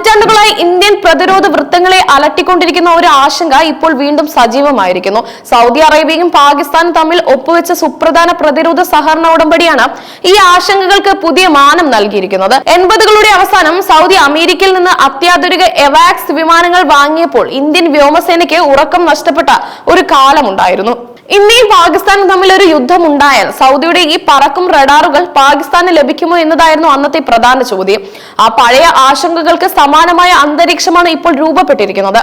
പതിറ്റാണ്ടുകളായി ഇന്ത്യൻ പ്രതിരോധ വൃത്തങ്ങളെ അലട്ടിക്കൊണ്ടിരിക്കുന്ന ഒരു ആശങ്ക ഇപ്പോൾ വീണ്ടും സജീവമായിരിക്കുന്നു. സൗദി അറേബ്യയും പാകിസ്ഥാനും തമ്മിൽ ഒപ്പുവെച്ച സുപ്രധാന പ്രതിരോധ സഹകരണ ഉടമ്പടിയാണ് ഈ ആശങ്കകൾക്ക് പുതിയ മാനം നൽകിയിരിക്കുന്നത്. എൺപതുകളുടെ അവസാനം സൗദി അമേരിക്കയിൽ നിന്ന് അത്യാധുനിക എവാക്സ് വിമാനങ്ങൾ വാങ്ങിയപ്പോൾ ഇന്ത്യൻ വ്യോമസേനയ്ക്ക് ഉറക്കം നഷ്ടപ്പെട്ട ഒരു കാലമുണ്ടായിരുന്നു. ഇന്ത്യയും പാകിസ്ഥാനും തമ്മിൽ ഒരു യുദ്ധം ഉണ്ടായാൽ സൗദിയുടെ ഈ പറക്കും റഡാറുകൾ പാകിസ്ഥാന് ലഭിക്കുമോ എന്നതായിരുന്നു അന്നത്തെ പ്രധാന ചോദ്യം. ആ പഴയ ആശങ്കകൾക്ക് സമാനമായ അന്തരീക്ഷമാണ് ഇപ്പോൾ രൂപപ്പെട്ടിരിക്കുന്നത്.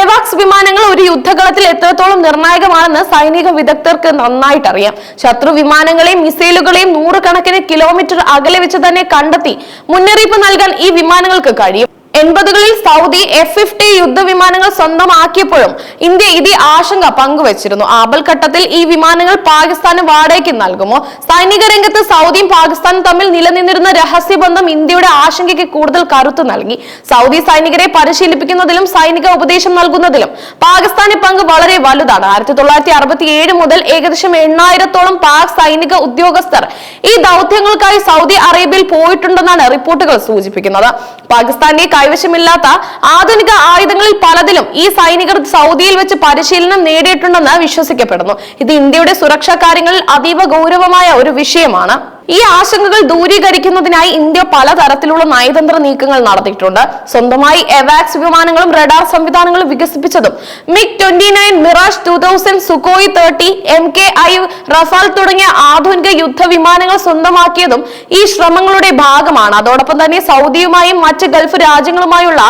എവാക്സ് വിമാനങ്ങൾ ഒരു യുദ്ധകളത്തിൽ എത്രത്തോളം നിർണായകമാണെന്ന് സൈനിക വിദഗ്ധർക്ക് നന്നായിട്ട് അറിയാം ശത്രു വിമാനങ്ങളെയും മിസൈലുകളെയും നൂറുകണക്കിന് കിലോമീറ്റർ അകലെ വെച്ച് തന്നെ കണ്ടെത്തി മുന്നറിയിപ്പ് നൽകാൻ ഈ വിമാനങ്ങൾക്ക് കഴിയും. എൺപതുകളിൽ സൗദി എഫ് ഫിഫ്റ്റി യുദ്ധവിമാനങ്ങൾ സ്വന്തമാക്കിയപ്പോഴും ഇന്ത്യ ഇതേ ആശങ്ക പങ്കുവച്ചിരുന്നു. ആപൽഘട്ടത്തിൽ ഈ വിമാനങ്ങൾ പാകിസ്ഥാന് വാടകയ്ക്ക് നൽകുമോ? സൈനിക രംഗത്ത് സൗദിയും പാകിസ്ഥാനും തമ്മിൽ നിലനിന്നിരുന്ന രഹസ്യബന്ധം ഇന്ത്യയുടെ ആശങ്കയ്ക്ക് കൂടുതൽ കരുത്തു നൽകി. സൗദി സൈനികരെ പരിശീലിപ്പിക്കുന്നതിലും സൈനിക ഉപദേശം നൽകുന്നതിലും പാകിസ്ഥാന്റെ പങ്ക് വളരെ വലുതാണ്. ആയിരത്തി തൊള്ളായിരത്തി അറുപത്തി ഏഴ് മുതൽ ഏകദേശം എണ്ണായിരത്തോളം പാക് സൈനിക ഉദ്യോഗസ്ഥർ ഈ ദൗത്യങ്ങൾക്കായി സൗദി അറേബ്യയിൽ പോയിട്ടുണ്ടെന്നാണ് റിപ്പോർട്ടുകൾ സൂചിപ്പിക്കുന്നത്. പാകിസ്ഥാന്റെ കൈവശമില്ലാത്ത ആധുനിക ആയുധങ്ങളിൽ പലതിലും ഈ സൈനികർ സൗദിയിൽ വെച്ച് പരിശീലനം നേടിയിട്ടുണ്ടെന്ന് വിശ്വസിക്കപ്പെടുന്നു. ഇത് ഇന്ത്യയുടെ സുരക്ഷാ കാര്യങ്ങളിൽ അതീവ ഗൗരവമായ ഒരു വിഷയമാണ്. ഈ ആശങ്കകൾ ദൂരീകരിക്കുന്നതിനായി ഇന്ത്യ പലതരത്തിലുള്ള നയതന്ത്ര നീക്കങ്ങൾ നടത്തിയിട്ടുണ്ട്. സ്വന്തമായി എവാക്സ് വിമാനങ്ങളും റഡാർ സംവിധാനങ്ങളും വികസിപ്പിച്ചതും MiG twenty nine Mirage two thousand Sukhoi thirty M K I Rafale തുടങ്ങിയ ആധുനിക യുദ്ധ വിമാനങ്ങൾ സ്വന്തമാക്കിയതും ഈ ശ്രമങ്ങളുടെ ഭാഗമാണ്. അതോടൊപ്പം തന്നെ സൗദിയുമായും മറ്റ് ഗൾഫ് രാജ്യങ്ങളുമായുള്ള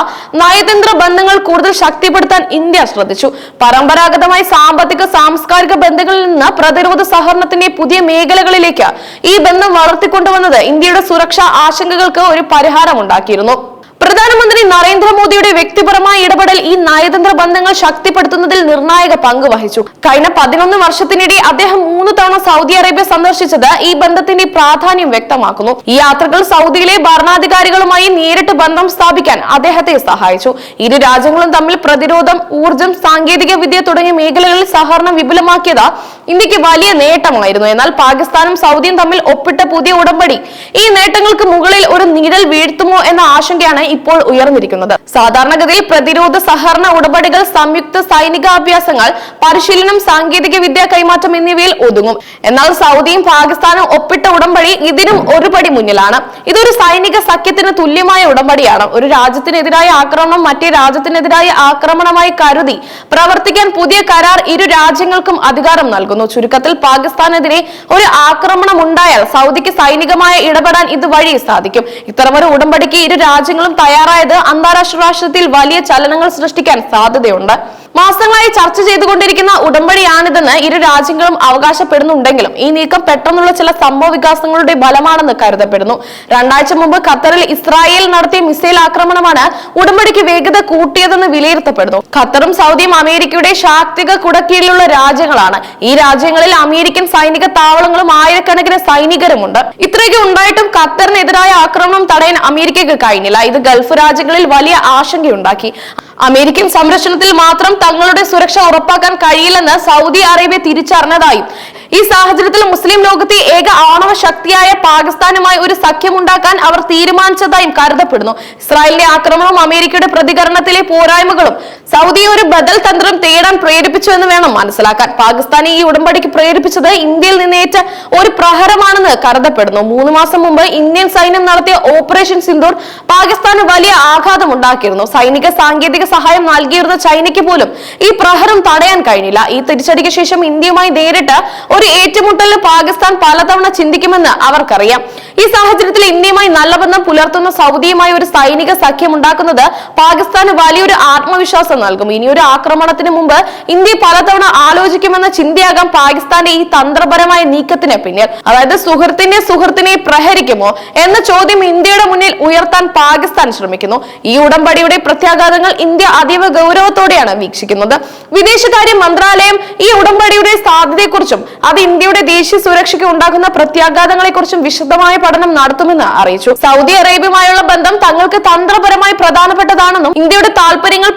നയതന്ത്ര ബന്ധങ്ങൾ കൂടുതൽ ശക്തിപ്പെടുത്താൻ ഇന്ത്യ ശ്രദ്ധിച്ചു. പരമ്പരാഗതമായി സാമ്പത്തിക സാംസ്കാരിക ബന്ധങ്ങളിൽ നിന്ന് പ്രതിരോധ സഹകരണത്തിന്റെ പുതിയ മേഖലകളിലേക്ക് ഈ ബന്ധം വളർത്തിക്കൊണ്ടുവന്നത് ഇന്ത്യയുടെ സുരക്ഷാ ആശങ്കകൾക്ക് ഒരു പരിഹാരമുണ്ടാക്കിയിരുന്നു. പ്രധാനമന്ത്രി നരേന്ദ്രമോദിയുടെ വ്യക്തിപരമായ ഇടപെടൽ ഈ നയതന്ത്ര ബന്ധങ്ങൾ ശക്തിപ്പെടുത്തുന്നതിൽ നിർണായക പങ്ക് വഹിച്ചു. കഴിഞ്ഞ പതിനൊന്ന് വർഷത്തിനിടെ അദ്ദേഹം മൂന്ന് തവണ സൗദി അറേബ്യ സന്ദർശിച്ചത് ഈ ബന്ധത്തിന്റെ പ്രാധാന്യം വ്യക്തമാക്കുന്നു. ഈ യാത്രകൾ സൗദിയിലെ ഭരണാധികാരികളുമായി നേരിട്ട് ബന്ധം സ്ഥാപിക്കാൻ അദ്ദേഹത്തെ സഹായിച്ചു. ഇരു രാജ്യങ്ങളും തമ്മിൽ പ്രതിരോധം ഊർജം സാങ്കേതിക വിദ്യ തുടങ്ങിയ മേഖലകളിൽ സഹകരണം വിപുലമാക്കിയത് ഇന്ത്യയ്ക്ക് വലിയ നേട്ടമായിരുന്നു. എന്നാൽ പാകിസ്ഥാനും സൗദിയും തമ്മിൽ ഒപ്പിട്ട പുതിയ ഉടമ്പടി ഈ നേട്ടങ്ങൾക്ക് മുകളിൽ ഒരു നിഴൽ വീഴ്ത്തുമോ എന്ന ആശങ്കയാണ് ഇപ്പോൾ ഉയർന്നിരിക്കുന്നത്. സാധാരണഗതിയിൽ പ്രതിരോധ സഹകരണ ഉടമ്പടികൾ സംയുക്ത സൈനികാഭ്യാസങ്ങൾ പരിശീലനം സാങ്കേതിക വിദ്യ കൈമാറ്റം എന്നിവയിൽ ഒതുങ്ങും. എന്നാൽ സൗദിയും പാകിസ്ഥാനും ഒപ്പിട്ട ഉടമ്പടി ഇതിനും ഒരുപടി മുന്നിലാണ്. ഇതൊരു സൈനിക സഖ്യത്തിന് തുല്യമായ ഉടമ്പടിയാണ്. ഒരു രാജ്യത്തിനെതിരായ ആക്രമണം മറ്റേ രാജ്യത്തിനെതിരായ ആക്രമണമായി കരുതി പ്രവർത്തിക്കാൻ പുതിയ കരാർ ഇരു രാജ്യങ്ങൾക്കും അധികാരം നൽകുന്നു. ചുരുക്കത്തിൽ പാകിസ്ഥാനെതിരെ ഒരു ആക്രമണം ഉണ്ടായാൽ സൗദിക്ക് സൈനികമായ ഇടപെടാൻ ഇത് വഴി സാധിക്കും. ഇത്തരമൊരു ഉടമ്പടിക്ക് ഇരു രാജ്യങ്ങളും തയ്യാറായത് അന്താരാഷ്ട്ര രാഷ്ട്രത്തിൽ വലിയ ചലനങ്ങൾ സൃഷ്ടിക്കാൻ സാധ്യതയുണ്ട്. മാസങ്ങളായി ചർച്ച ചെയ്തുകൊണ്ടിരിക്കുന്ന ഉടമ്പടിയാണിതെന്ന് ഇരു രാജ്യങ്ങളും അവകാശപ്പെടുന്നുണ്ടെങ്കിലും ഈ നീക്കം പെട്ടെന്നുള്ള ചില സംഭവ വികാസങ്ങളുടെ ഫലമാണെന്ന് കരുതപ്പെടുന്നു. രണ്ടാഴ്ച മുമ്പ് ഖത്തറിൽ ഇസ്രായേൽ നടത്തിയ മിസൈൽ ആക്രമണമാണ് ഉടമ്പടിക്ക് വേഗത കൂട്ടിയതെന്ന് വിലയിരുത്തപ്പെടുന്നു. ഖത്തറും സൗദിയും അമേരിക്കയുടെ ശാക്തിക കുടക്കീഴിലുള്ള രാജ്യങ്ങളാണ്. ഈ രാജ്യങ്ങളിൽ അമേരിക്കൻ സൈനിക താവളങ്ങളും ആയിരക്കണക്കിന് സൈനികരുമുണ്ട്. ഇത്രയൊക്കെ ഉണ്ടായിട്ടും ഖത്തറിനെതിരായ ആക്രമണം തടയാൻ അമേരിക്കയ്ക്ക് കഴിഞ്ഞില്ല. ഇത് ഗൾഫ് രാജ്യങ്ങളിൽ വലിയ ആശങ്കയുണ്ടാക്കി. അമേരിക്കൻ സംരക്ഷണത്തിൽ മാത്രം തങ്ങളുടെ സുരക്ഷ ഉറപ്പാക്കാൻ കഴിയില്ലെന്ന് സൗദി അറേബ്യ തിരിച്ചറിഞ്ഞതായും. ഈ സാഹചര്യത്തിൽ മുസ്ലിം ലോകത്തെ ഏക ആണവ ശക്തിയായ പാകിസ്ഥാനുമായി ഒരു സഖ്യമുണ്ടാക്കാൻ അവർ തീരുമാനിച്ചതായും കരുതപ്പെടുന്നു. ഇസ്രായേലിന്റെ ആക്രമണവും അമേരിക്കയുടെ പ്രതികരണത്തിലെ പോരായ്മകളും സൗദിയെ ഒരു ബദൽ തന്ത്രം തേടാൻ പ്രേരിപ്പിച്ചു എന്ന് വേണം മനസ്സിലാക്കാൻ. പാകിസ്ഥാനെ ഈ ഉടമ്പടിക്ക് പ്രേരിപ്പിച്ചത് ഇന്ത്യയിൽ നിന്നേറ്റ ഒരു പ്രഹരമാണെന്ന് കരുതപ്പെടുന്നു. മൂന്ന് മാസം മുമ്പ് ഇന്ത്യൻ സൈന്യം നടത്തിയ ഓപ്പറേഷൻ സിന്ദൂർ പാകിസ്ഥാന് വലിയ ആഘാതം ഉണ്ടാക്കിയിരുന്നു. സൈനിക സാങ്കേതിക സഹായം നൽകിയിരുന്ന ചൈനയ്ക്ക് പോലും ഈ പ്രഹരം തടയാൻ കഴിഞ്ഞില്ല. ഈ തിരിച്ചടിക്ക് ശേഷം ഇന്ത്യയുമായി നേരിട്ട് ഒരു ഏറ്റുമുട്ടലിന് പാകിസ്ഥാൻ പലതവണ ചിന്തിക്കുമെന്ന് അവർക്കറിയാം. ഈ സാഹചര്യത്തിൽ ഇന്ത്യയുമായി നല്ല ബന്ധം പുലർത്തുന്ന സൗദിയുമായി ഒരു സൈനിക സഖ്യം ഉണ്ടാക്കുന്നത് പാകിസ്ഥാന് വലിയൊരു ആത്മവിശ്വാസം നൽകും. ഇനി ഒരു ആക്രമണത്തിന് മുമ്പ് ഇന്ത്യ പലതവണ ആലോചിക്കുമെന്ന ചിന്തയാകാം പാകിസ്ഥാന്റെ ഈ തന്ത്രപരമായ നീക്കത്തിന് പിന്നിൽ. അതായത് സുഹൃത്തിന്റെ സുഹൃത്തിനെ പ്രഹരിക്കുമോ എന്ന ചോദ്യം ഇന്ത്യയുടെ മുന്നിൽ ഉയർത്താൻ പാകിസ്ഥാൻ ശ്രമിക്കുന്നു. ഈ ഉടമ്പടിയുടെ പ്രത്യാഘാതങ്ങൾ ഇന്ത്യ അതീവ ഗൗരവത്തോടെയാണ് വീക്ഷിക്കുന്നത്. വിദേശകാര്യ മന്ത്രാലയം ഈ ഉടമ്പടിയുടെ സാധ്യതയെക്കുറിച്ചും അത് ഇന്ത്യയുടെ ദേശീയ സുരക്ഷയ്ക്ക് ഉണ്ടാകുന്ന പ്രത്യാഘാതങ്ങളെക്കുറിച്ചും വിശദമായ പഠനം നടത്തുമെന്ന് അറിയിച്ചു. സൗദി അറേബ്യയുമായുള്ള ബന്ധം തങ്ങൾക്ക് തന്ത്രപരമായി പ്രധാനപ്പെട്ടതാണെന്നും ഇന്ത്യയുടെ താൽപര്യങ്ങൾ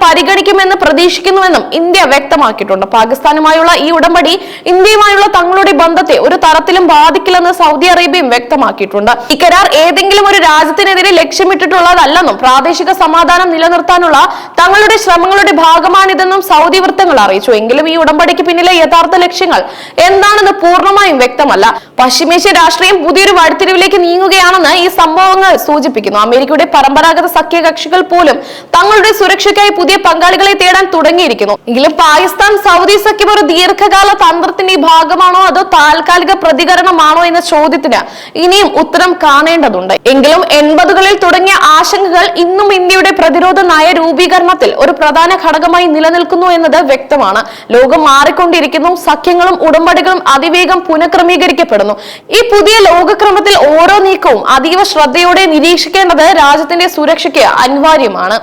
പരിഗണിക്കുമെന്ന് പ്രതീക്ഷിക്കുന്നുവെന്നും ഇന്ത്യ വ്യക്തമാക്കിയിട്ടുണ്ട്. പാകിസ്ഥാനുമായുള്ള ഈ ഉടമ്പടി ഇന്ത്യയുമായുള്ള തങ്ങളുടെ ബന്ധത്തെ ഒരു തരത്തിലും ബാധിക്കില്ലെന്ന് സൗദി അറേബ്യയും വ്യക്തമാക്കിയിട്ടുണ്ട്. ഈ കരാർ ഏതെങ്കിലും ഒരു രാജ്യത്തിനെതിരെ ലക്ഷ്യമിട്ടിട്ടുള്ളതല്ലെന്നും പ്രാദേശിക സമാധാനം നിലനിർത്താനുള്ള തങ്ങളുടെ ശ്രമങ്ങളുടെ ഭാഗമാണിതെന്നും സൗദി വൃത്തങ്ങൾ അറിയിച്ചു. എങ്കിലും ഈ ഉടമ്പടിക്ക് പിന്നിലെ യഥാർത്ഥ ലക്ഷ്യങ്ങൾ എന്താണെന്ന് പൂർണമായും വ്യക്തമല്ല. പശ്ചിമേഷ്യ രാഷ്ട്രീയം പുതിയൊരു വഴിത്തിരിവിലേക്ക് നീങ്ങുകയാണെന്ന് ഈ സംഭവങ്ങൾ സൂചിപ്പിക്കുന്നു. അമേരിക്കയുടെ പരമ്പരാഗത സഖ്യകക്ഷികൾ പോലും തങ്ങളുടെ സുരക്ഷയ്ക്കായി പുതിയ പങ്കാളികളെ തേടാൻ തുടങ്ങിയിരിക്കുന്നു. എങ്കിലും പാകിസ്ഥാൻ സൗദി സഖ്യം ഒരു ദീർഘകാല തന്ത്രത്തിന്റെ ഭാഗമാണോ അതോ താൽക്കാലിക പ്രതികരണമാണോ എന്ന ചോദ്യത്തിന് ഇനിയും ഉത്തരം കാണേണ്ടതുണ്ട്. എങ്കിലും എൺപതുകളിൽ തുടങ്ങിയ ആശങ്കകൾ ഇന്നും ഇന്ത്യയുടെ പ്രതിരോധ നയ രൂപീകരണത്തിൽ ഒരു പ്രധാന ഘടകമായി നിലനിൽക്കുന്നു എന്നത് വ്യക്തമാണ്. ലോകം മാറിക്കൊണ്ടിരിക്കുന്നു സഖ്യങ്ങളും ഉടമ്പടികളും അതിവേഗം പുനഃക്രമീകരിക്കപ്പെടുന്നു. ഈ പുതിയ ലോകക്രമത്തിൽ ഓരോ നീക്കവും അതീവ ശ്രദ്ധയോടെ നിരീക്ഷിക്കേണ്ടത് രാജ്യത്തിന്റെ സുരക്ഷയ്ക്ക് അനിവാര്യമാണ്.